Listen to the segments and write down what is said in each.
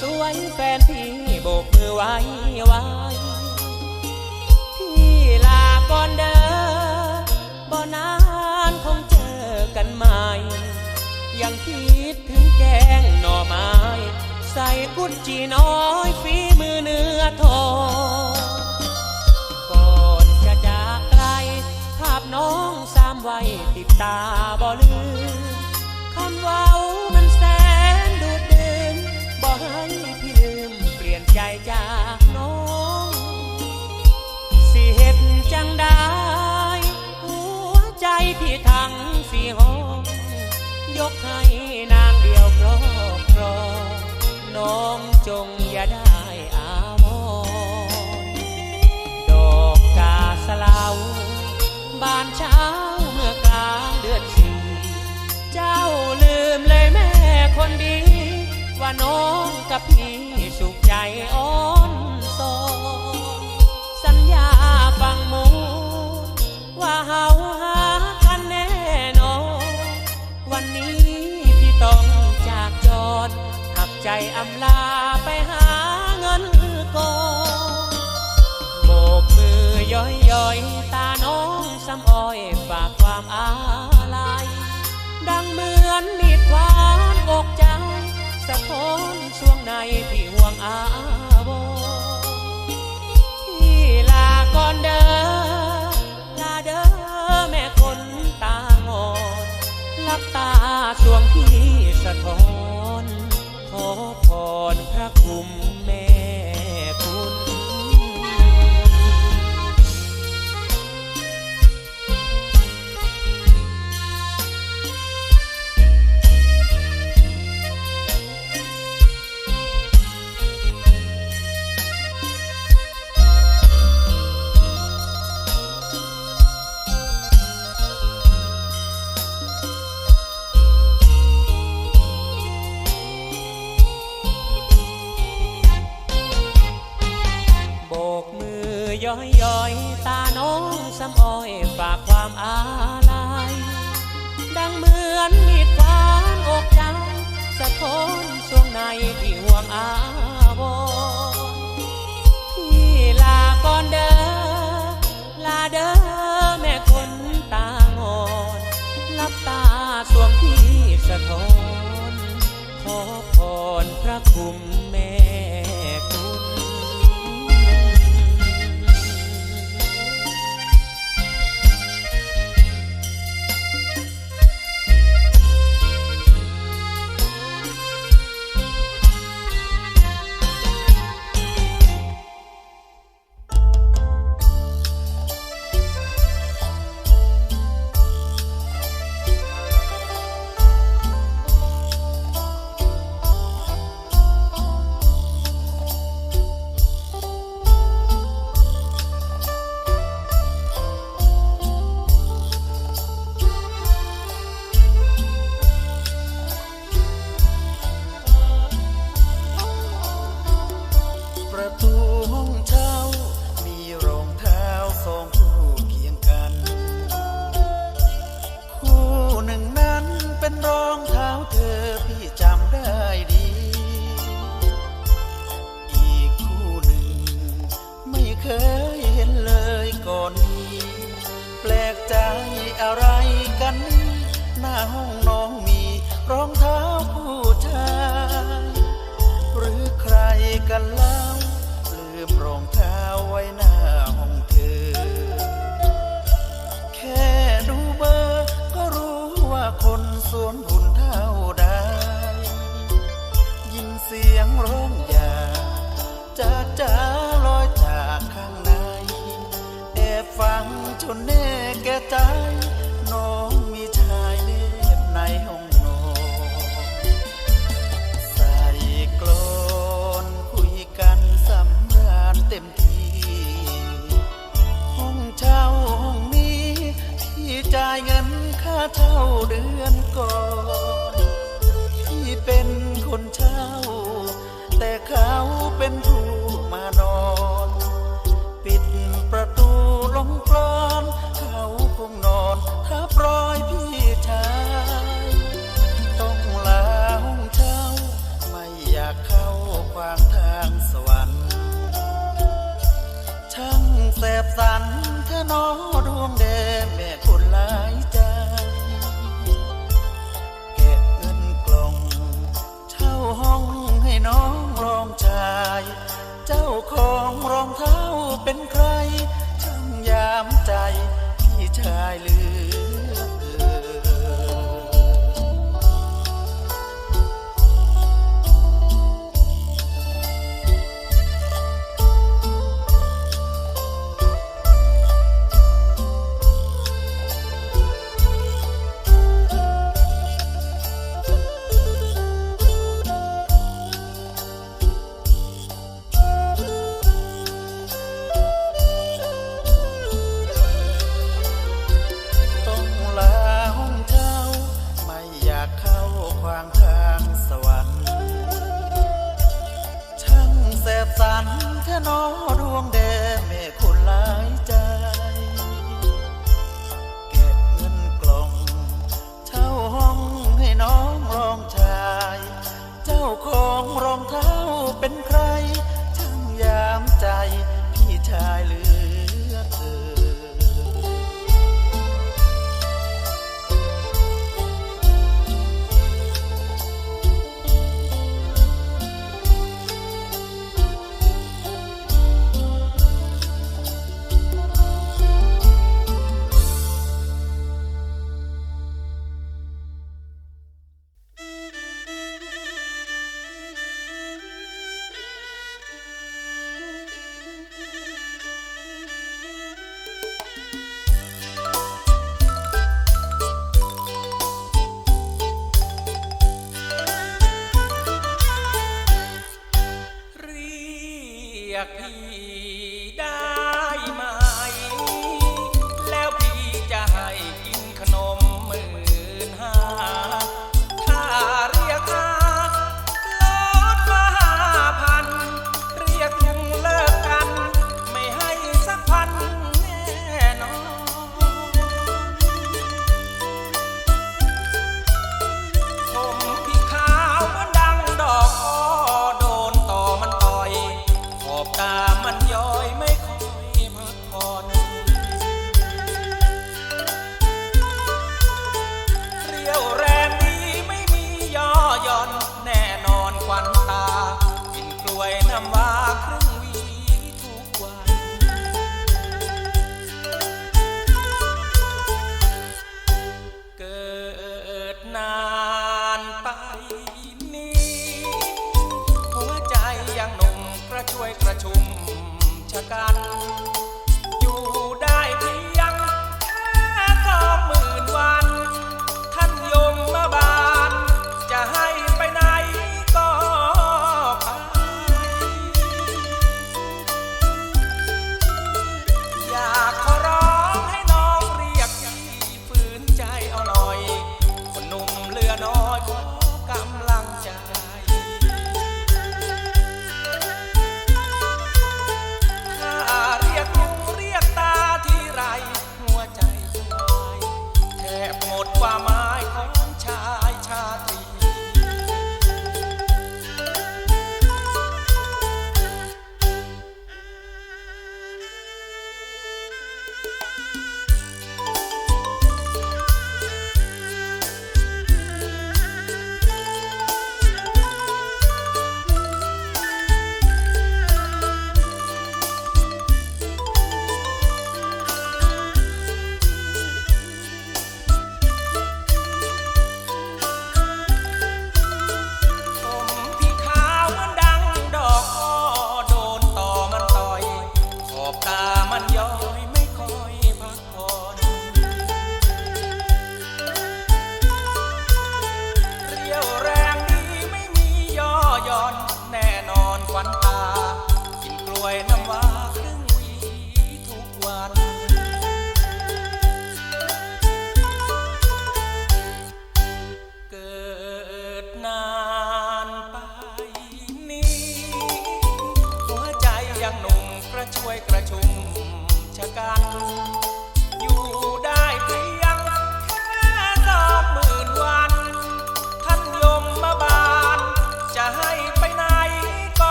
สวยแฟนพี่โบกมือไว้ไว้พี่ลาก่อนเด้อบ่นานคงเจอกันใหม่ ยังคิดถึงแกงหน่อไม้ ใส่กุดจีน้อยฝีมือเนื้อทองก่อนจะจากไกล ภาพน้องสามวัยติดตาบ่ลืมคำว้า พี่ลืมเปลี่ยนใจจากน้องสิเฮ็ดจังได้หัวใจพี่ทั้งสี่ห้องยกให้นางเดียวครอบครองน้องจงอย่าได้อาวรดอกกาสลาวบานเช้าเมื่อกลางเดือนสี่เจ้าลืมเลยแม่คนดี ว่าน้องกับพี่สุขใจอ่อนสอนสัญญาฟังหมูว่าเฮาหากันแน่นอนวันนี้พี่ต้องจากจอดหักใจอำลาไปหาเงินก่อนโบกมือย่อยย่อยตาน้องซ้ำอ้อยฝากความอาลัยดังเหมือนมีดควานอกใจ สะท้อนช่วงในที่ห่วงอาบที่ลาก่อนเด้อลาเด้อแม่คนตางอนลับตาสวงพี่สะท้อนขอพรพระคุมแม่ สะท้อนช่วงในที่ห่วงอาวพี่ลาก่อนเด้อลาเด้อแม่คนตางอนลับตาสวงพี่สะท้อนขอพรพระคุม สวนบุญเท่าใดยินเสียงร้องอย่าจากจ้าลอยจากข้างใน แอบฟังจนแน่แก่ใจ เช่าเดือนก่อนที่เป็นคนเช่า แต่เขาเป็นผู้ entirely นอดวงแดงแม่คนหลายใจ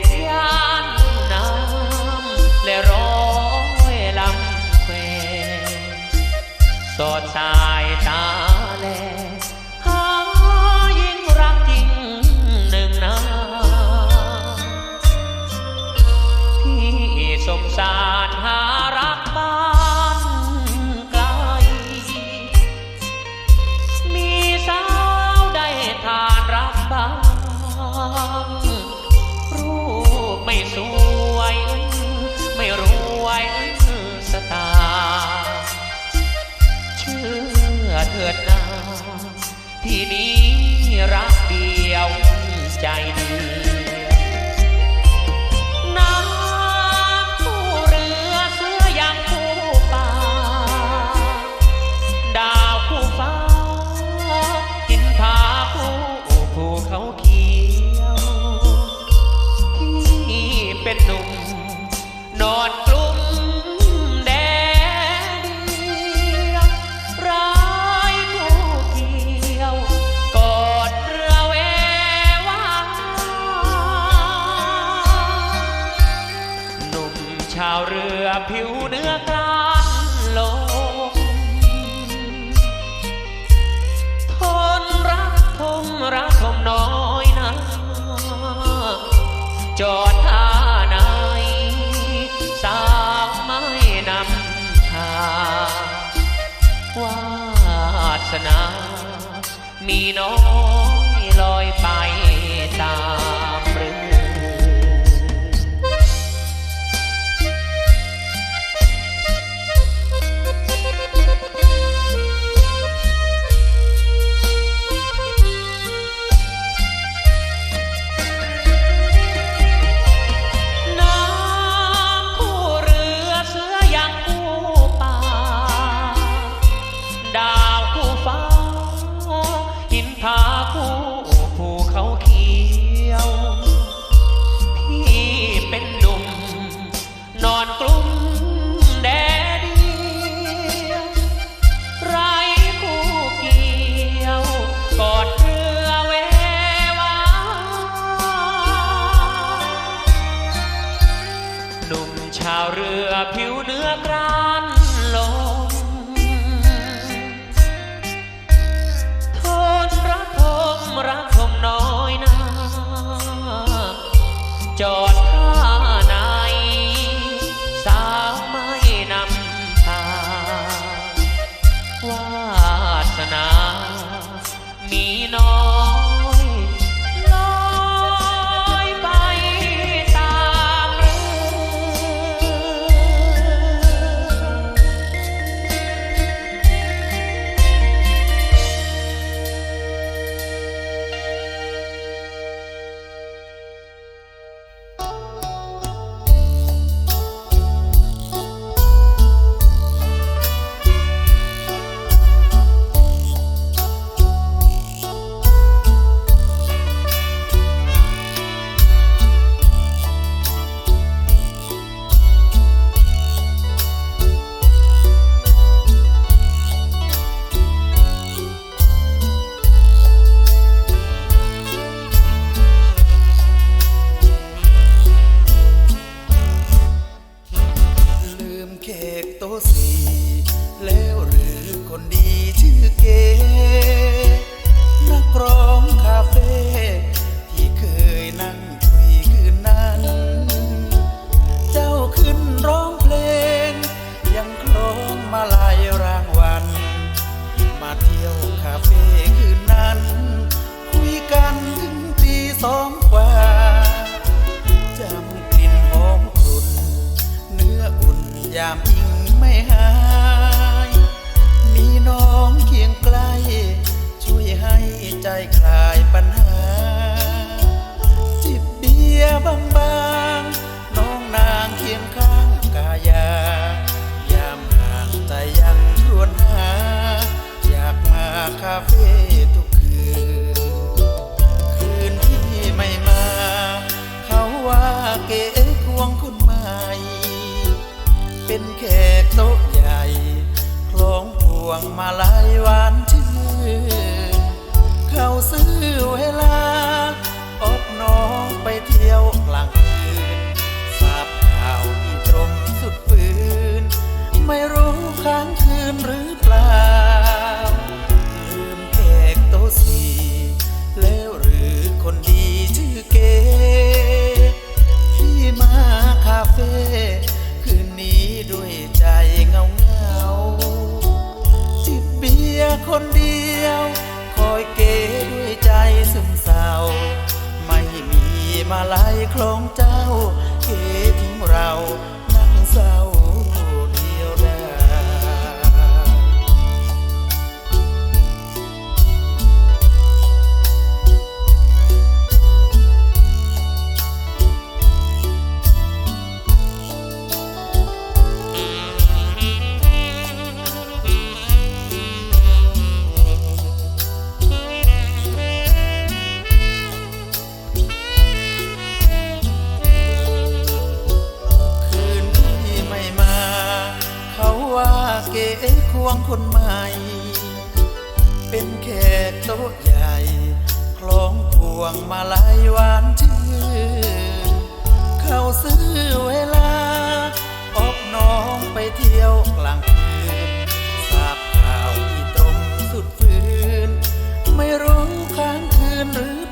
ตุยานน้ำและร้อยลำแควสอดสา ที่นี้รักเดียวใจดี จาผิวเนื้อกลานลมทนรักทมรักทมน้อยนะจอดท่าไหนสาวไม่นำทางวาสนา มีน้อย ผิวเนื้อกรา ไม่หาย มีน้องเคียงใกล้ ช่วยให้ใจคลายปัญหา จิตเดียบางบางน้องนางเคียงข้างกายา ยามห่างใจยังรวนหา อยากมาคาเฟ่ เป็นแขกโต๊ะใหญ่คล้องพวงมาลายหวานชื่อเขาซื้อเวลาอบน้องไปเที่ยวกลางคืนทราบข่าวที่รมสุดฝืน ไม่รู้ค้างคืนหรือเปล่า ลืมแขกโต๊ะสี่แล้วหรือคนดีชื่อเกที่มาคาเฟ่ นี้ด้วยใจเงาเงาจิบเบียร์คนเดียว คอยเกด้วยใจซึมเศร้า ไม่มีมาลายคลองใจ เก๋ควงคนใหม่ เป็นแขกโต๊ะใหญ่คล้องพวงมาลายหวานชื่นเข้าซื้อเวลา ออกน้องไปเที่ยวกลางคืนทราบข่าวที่ตรงสุดฟืนไม่รู้ค้างคืนหรือ